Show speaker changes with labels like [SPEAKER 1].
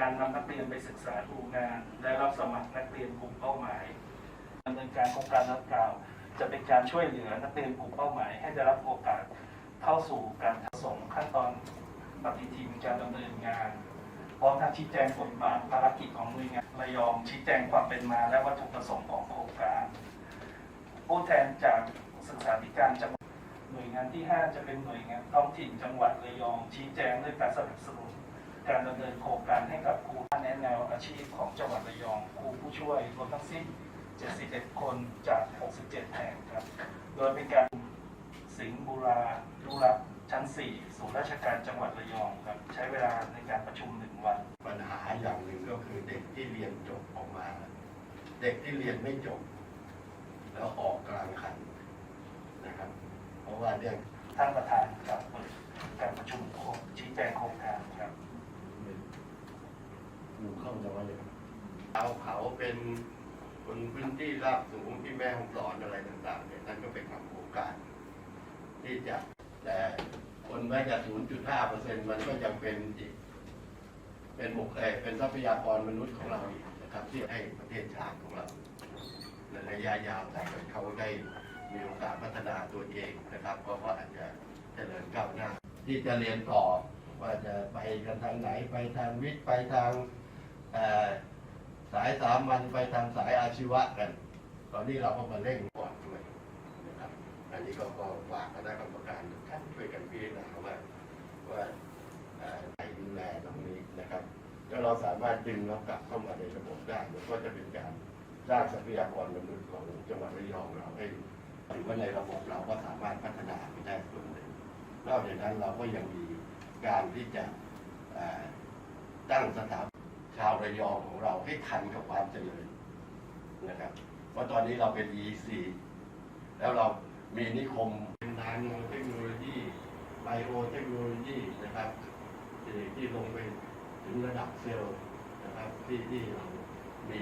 [SPEAKER 1] การนำนักเรียนไปศึกษาดูงาน และรับสมัครนักเรียนกลุ่มเป้าหมายดำเนินการโครงการดังกล่าว จะเป็นการช่วยเหลือนักเรียนกลุ่มเป้าหมาย ให้ได้รับโอกาสเข้าสู่การส่งขั้นตอนปฏิทินการดำเนินงานพร้อมทั้งชี้แจงบทบาทภารกิจของหน่วยงานระยองชี้แจงความเป็นมาและวัตถุประสงค์ของโครงการ ผู้แทนจากศึกษาธิการจังหวัดหน่วยงานที่ 5 จะเป็นหน่วยงานท้องถิ่นจังหวัดระยองชี้แจงเรื่องการสนับสนุน การดำเนินโครงการให้กับครูแนะแนวอาชีพของจังหวัดระยองครูผู้ช่วยรวมทั้งสิ้น 71 คนจาก 67 แห่งครับ โดยเป็นการสิงห์บุรารุรักษ์ชั้น 4 ศูนย์ราชการจังหวัดระยองครับ ใช้เวลาในการประชุมหนึ่งวัน
[SPEAKER 2] ปัญหาอย่างหนึ่งก็คือเด็กที่เรียนจบออกมา เด็กที่เรียนไม่จบ แล้วออกกลางคันนะครับ เพราะว่าเรื่อง
[SPEAKER 1] ท่านประธานกับเปิดการประชุมโครงชี้แจงโครงการ ครับ
[SPEAKER 2] หมู่เข้าน้อยเลยเอาเขาเป็นคนพื้นที่ราบสูงที่แม่ห้องสอนอะไรต่าง ๆ เนี่ยท่นก็ไปทำโครงการ ที่จะแต่คนแม้จะ0.5เปอร์เซ็นต์มันก็ยังเป็นอีกเป็นบุคเอเป็นทรัพยากรมนุษย์ของเราอีกนะครับ ที่ให้ประเทศชาติของเราในระยะยาวแต่เขาได้มีโอกาสพัฒนาตัวเองนะครับเพราะว่าอาจจะเจริญก้าวหน้า ที่จะเรียนต่อว่าจะไปกันทางไหนไปทางวิทย์ไปทาง สายสามัญไปทางสายอาชีวะกัน ตอนนี้เราก็มาเร่งก่อนด้วยนะครับ อันนี้ก็ก็ฝากคณะกรรมการทุกท่านช่วยกันพิจารณาว่าว่าเอ่อใครดูแลตรงนี้นะครับแล้วเราสามารถดึงเรากลับเข้ามาในระบบได้มันก็จะเป็นการสร้างทรัพยากรมนุษย์ของจังหวัดระยองเราให้ถือว่าในระบบเราก็สามารถพัฒนาไปได้ส่วนหนึ่งนอกจากนั้นเราก็ยังมีการที่จะตั้งสถาบ ชาวระยองของเราให้ทันกับความเจริญนะครับ เพราะตอนนี้เราเป็น EC แล้วเรามีนิคมเป็นนาโนเทคโนโลยีไบโอเทคโนโลยีนะครับที่ที่ลงไปถึงระดับเซลล์นะครับที่ที่เรามี